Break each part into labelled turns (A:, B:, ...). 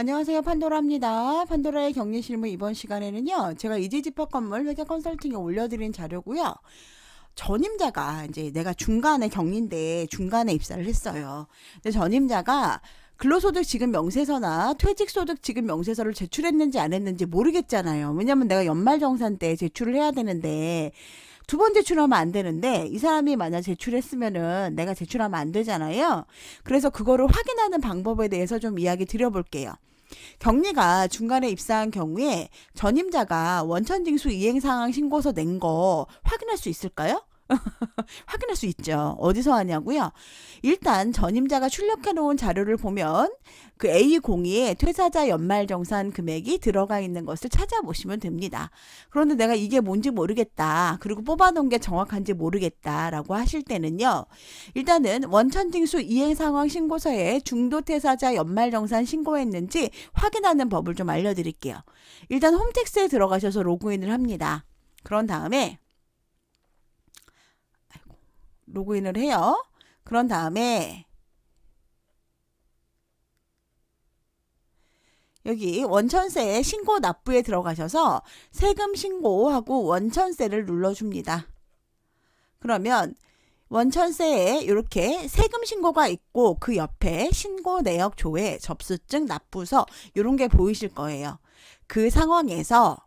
A: 안녕하세요. 판도라입니다. 판도라의 격리 실무 이번 시간에는요. 제가 이지집합 건물 회계 컨설팅에 올려드린 자료고요. 전임자가 이제 내가 중간에 격리인데 중간에 입사를 했어요. 근데 전임자가 근로소득 지급 명세서나 퇴직소득 지급 명세서를 제출했는지 안 했는지 모르겠잖아요. 왜냐면 내가 연말정산 때 제출을 해야 되는데 두 번 제출하면 안 되는데 이 사람이 만약 제출했으면은 내가 제출하면 안 되잖아요. 그래서 그거를 확인하는 방법에 대해서 좀 이야기 드려볼게요. 격리가 중간에 입사한 경우에 전임자가 원천징수 이행상황 신고서 낸 거 확인할 수 있을까요? 확인할 수 있죠. 어디서 하냐고요? 일단 전임자가 출력해 놓은 자료를 보면 그 A02에 퇴사자 연말 정산 금액이 들어가 있는 것을 찾아보시면 됩니다. 그런데 내가 이게 뭔지 모르겠다. 그리고 뽑아 놓은 게 정확한지 모르겠다라고 하실 때는요. 일단은 원천징수 이행 상황 신고서에 중도 퇴사자 연말 정산 신고했는지 확인하는 법을 좀 알려 드릴게요. 일단 홈택스에 들어가셔서 로그인을 합니다. 그런 다음에 로그인을 해요. 그런 다음에 여기 원천세 신고 납부에 들어가셔서 세금 신고하고 원천세를 눌러줍니다. 그러면 원천세에 이렇게 세금 신고가 있고 그 옆에 신고 내역 조회 접수증 납부서 이런 게 보이실 거예요. 그 상황에서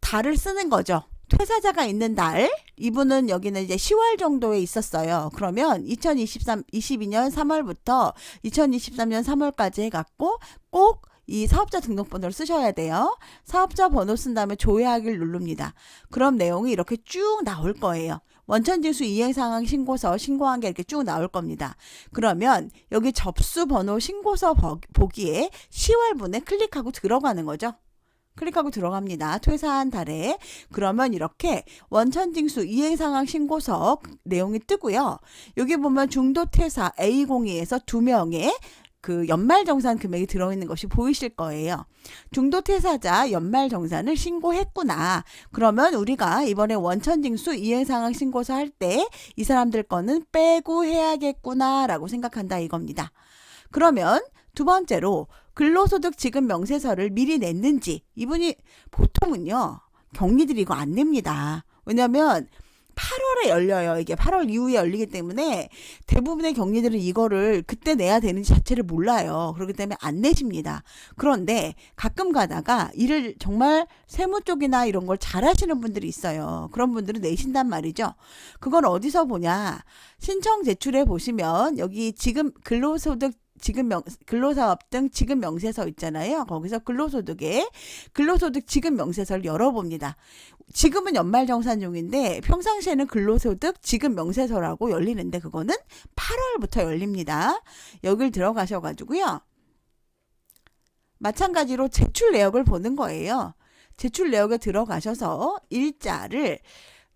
A: 달을 쓰는 거죠. 퇴사자가 있는 달, 이분은 여기는 이제 10월 정도에 있었어요. 그러면 2023, 22년 3월부터 2023년 3월까지 해 갖고 꼭 이 사업자 등록번호를 쓰셔야 돼요. 사업자 번호 쓴 다음에 조회하기를 누릅니다. 그럼 내용이 이렇게 쭉 나올 거예요. 원천징수 이행상황 신고서 신고한 게 이렇게 쭉 나올 겁니다. 그러면 여기 접수 번호 신고서 버- 보기에 10월분에 클릭하고 들어가는 거죠. 클릭하고 들어갑니다. 퇴사한 달에. 그러면 이렇게 원천징수 이행상황 신고서 내용이 뜨고요. 여기 보면 중도 퇴사 A02에서 두 명의 그 연말정산 금액이 들어있는 것이 보이실 거예요. 중도퇴사자 연말정산을 신고했구나. 그러면 우리가 이번에 원천징수 이행상황 신고서 할 때 이 사람들 거는 빼고 해야겠구나라고 생각한다 이겁니다. 그러면 두 번째로 근로소득 지급 명세서를 미리 냈는지 이분이 보통은요 격리들이 이거 안 냅니다. 왜냐면 8월에 열려요. 이게 8월 이후에 열리기 때문에 대부분의 격리들은 이거를 그때 내야 되는지 자체를 몰라요. 그렇기 때문에 안 내십니다. 그런데 가끔 가다가 일을 정말 세무 쪽이나 이런 걸 잘하시는 분들이 있어요. 그런 분들은 내신단 말이죠. 그건 어디서 보냐? 신청 제출해 보시면 여기 지금 근로소득 지급 명 근로사업 등 지급 명세서 있잖아요. 거기서 근로소득에 근로소득 지급 명세서를 열어봅니다. 지금은 연말정산용인데 평상시에는 근로소득 지급 명세서라고 열리는데 그거는 8월부터 열립니다. 여길 들어가셔가지고요. 마찬가지로 제출 내역을 보는 거예요. 제출 내역에 들어가셔서 일자를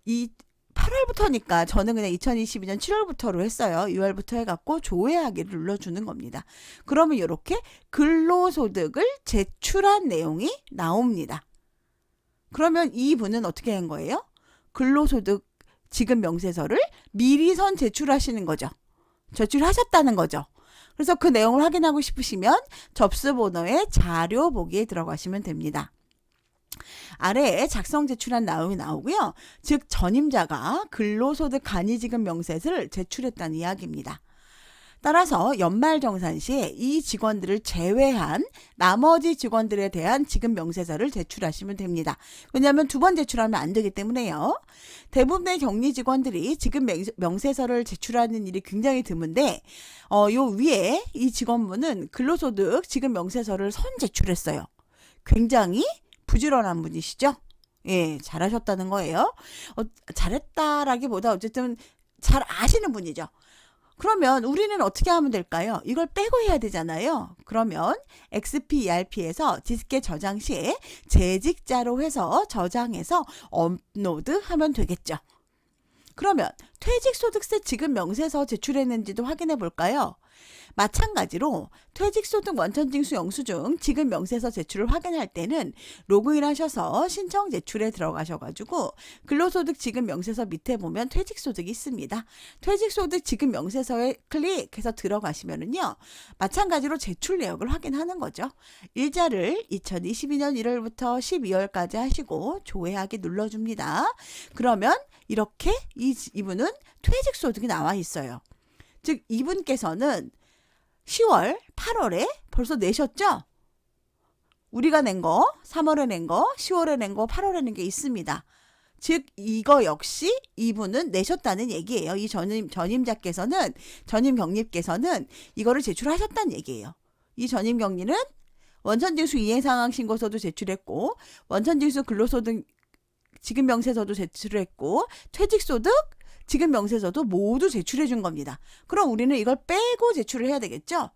A: 이 8월부터니까 저는 그냥 2022년 7월부터로 했어요. 6월부터 해갖고 조회하기를 눌러주는 겁니다. 그러면 이렇게 근로소득을 제출한 내용이 나옵니다. 그러면 이분은 어떻게 한 거예요? 근로소득 지급 명세서를 미리 선 제출하시는 거죠. 제출하셨다는 거죠. 그래서 그 내용을 확인하고 싶으시면 접수 번호의 자료 보기에 들어가시면 됩니다. 아래에 작성 제출한 내용이 나오고요. 즉 전임자가 근로소득 간이지급 명세서를 제출했다는 이야기입니다. 따라서 연말정산 시에 이 직원들을 제외한 나머지 직원들에 대한 지급 명세서를 제출하시면 됩니다. 왜냐하면 두 번 제출하면 안 되기 때문에요. 대부분의 격리 직원들이 지급 명- 명세서를 제출하는 일이 굉장히 드문데 어, 요 위에 이 직원분은 근로소득 지급 명세서를 선 제출했어요. 굉장히 부지런한 분이시죠? 예, 잘하셨다는 거예요. 어, 잘했다라기보다 어쨌든 잘 아시는 분이죠. 그러면 우리는 어떻게 하면 될까요? 이걸 빼고 해야 되잖아요. 그러면 XPERP에서 디스켓 저장 시에 재직자로 해서 저장해서 업로드 하면 되겠죠. 그러면 퇴직소득세 지급 명세서 제출했는지도 확인해 볼까요? 마찬가지로 퇴직소득 원천징수 영수증 지급 명세서 제출을 확인할 때는 로그인 하셔서 신청 제출에 들어가셔가지고 근로소득 지급 명세서 밑에 보면 퇴직소득이 있습니다. 퇴직소득 지급 명세서에 클릭해서 들어가시면은요 마찬가지로 제출 내역을 확인하는 거죠. 일자를 2022년 1월부터 12월까지 하시고 조회하기 눌러줍니다. 그러면 이렇게 이, 이분은 퇴직소득이 나와 있어요. 즉 이분께서는 10월, 8월에 벌써 내셨죠? 우리가 낸 거, 3월에 낸 거, 10월에 낸 거, 8월에 낸 게 있습니다. 즉 이거 역시 이분은 내셨다는 얘기예요. 이 전임 전임자께서는 전임 경립께서는 이거를 제출하셨다는 얘기예요. 이 전임 경리는 원천징수 이행 상황 신고서도 제출했고 원천징수 근로소득 지급 명세서도 제출했고 퇴직소득 지급 명세서도 모두 제출해 준 겁니다. 그럼 우리는 이걸 빼고 제출을 해야 되겠죠?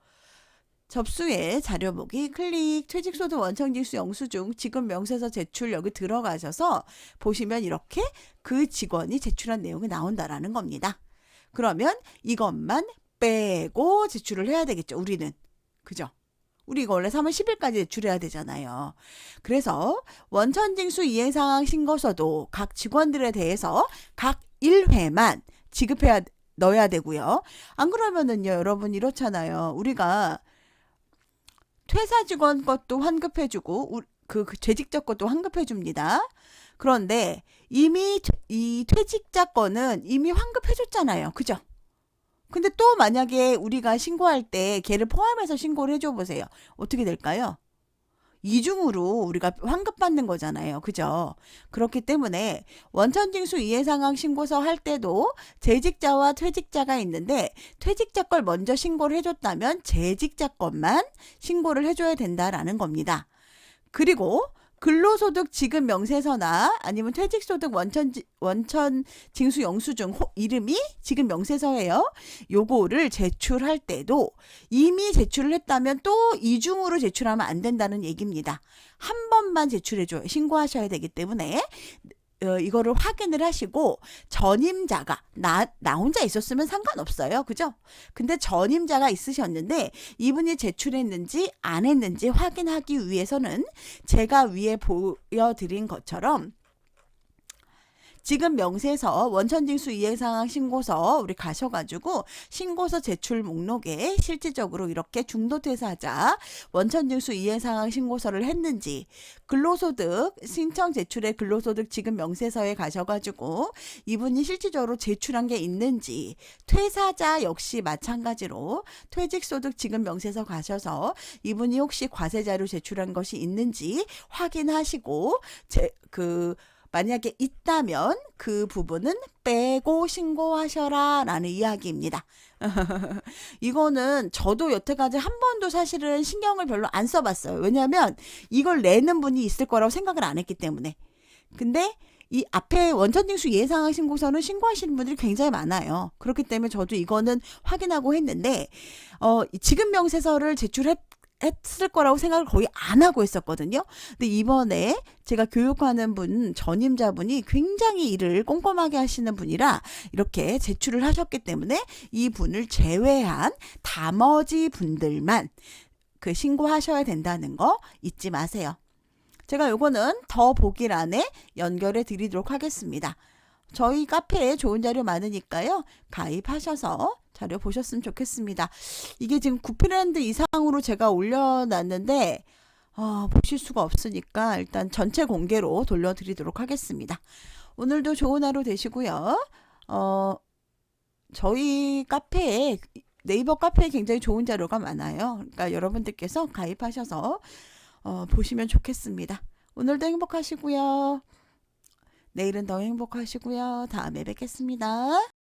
A: 접수에 자료 보기 클릭 퇴직소득 원천징수 영수증 지급 명세서 제출 여기 들어가셔서 보시면 이렇게 그 직원이 제출한 내용이 나온다라는 겁니다. 그러면 이것만 빼고 제출을 해야 되겠죠. 우리는 그죠? 우리 이거 원래 3월 10일까지 제출해야 되잖아요. 그래서 원천징수 이행상황 신고서도 각 직원들에 대해서 각 1회만 지급해야 넣어야 되고요. 안 그러면은요, 여러분 이렇잖아요. 우리가 퇴사 직원 것도 환급해 주고 우- 그, 그 재직자 것도 환급해 줍니다. 그런데 이미 퇴- 이 퇴직자 거는 이미 환급해 줬잖아요. 그죠? 근데 또 만약에 우리가 신고할 때 걔를 포함해서 신고를 해줘 보세요. 어떻게 될까요? 이중으로 우리가 환급받는 거잖아요. 그죠? 그렇기 때문에 원천징수 이해상황 신고서 할 때도 재직자와 퇴직자가 있는데 퇴직자 걸 먼저 신고를 해줬다면 재직자 것만 신고를 해줘야 된다라는 겁니다. 그리고 근로소득 지급 명세서나 아니면 퇴직소득 원천 원천 징수 영수증 호- 이름이 지급 명세서예요. 요거를 제출할 때도 이미 제출을 했다면 또 이중으로 제출하면 안 된다는 얘기입니다. 한 번만 제출해 줘요. 신고하셔야 되기 때문에 어, 이거를 확인을 하시고 전임자가 나, 나 혼자 있었으면 상관없어요. 그죠? 근데 전임자가 있으셨는데 이분이 제출했는지 안 했는지 확인하기 위해서는 제가 위에 보여드린 것처럼 지금 명세서 원천징수 이해상황 신고서 우리 가셔가지고 신고서 제출 목록에 실질적으로 이렇게 중도퇴사자 원천징수 이해상황 신고서를 했는지 근로소득 신청 제출의 근로소득 지급 명세서에 가셔가지고 이분이 실질적으로 제출한 게 있는지 퇴사자 역시 마찬가지로 퇴직소득 지급 명세서 가셔서 이분이 혹시 과세자료 제출한 것이 있는지 확인하시고 제, 그 만약에 있다면 그 부분은 빼고 신고하셔라 라는 이야기입니다. 이거는 저도 여태까지 한 번도 사실은 신경을 별로 안 써봤어요. 왜냐하면 이걸 내는 분이 있을 거라고 생각을 안 했기 때문에. 근데 이 앞에 원천징수 예상한 신고서는 신고하시는 분들이 굉장히 많아요. 그렇기 때문에 저도 이거는 확인하고 했는데, 어, 이 지급 명세서를 제출했 했을 거라고 생각을 거의 안 하고 있었거든요. 근데 이번에 제가 교육하는 분, 전임자분이 굉장히 일을 꼼꼼하게 하시는 분이라 이렇게 제출을 하셨기 때문에 이 분을 제외한 나머지 분들만 그 신고하셔야 된다는 거 잊지 마세요. 제가 요거는 더 보기란에 연결해 드리도록 하겠습니다. 저희 카페에 좋은 자료 많으니까요. 가입하셔서 자료 보셨으면 좋겠습니다. 이게 지금 9프렌드 이상으로 제가 올려놨는데 어, 보실 수가 없으니까 일단 전체 공개로 돌려드리도록 하겠습니다. 오늘도 좋은 하루 되시고요. 어, 저희 카페에 네이버 카페에 굉장히 좋은 자료가 많아요. 그러니까 여러분들께서 가입하셔서 어, 보시면 좋겠습니다. 오늘도 행복하시고요. 내일은 더 행복하시고요. 다음에 뵙겠습니다.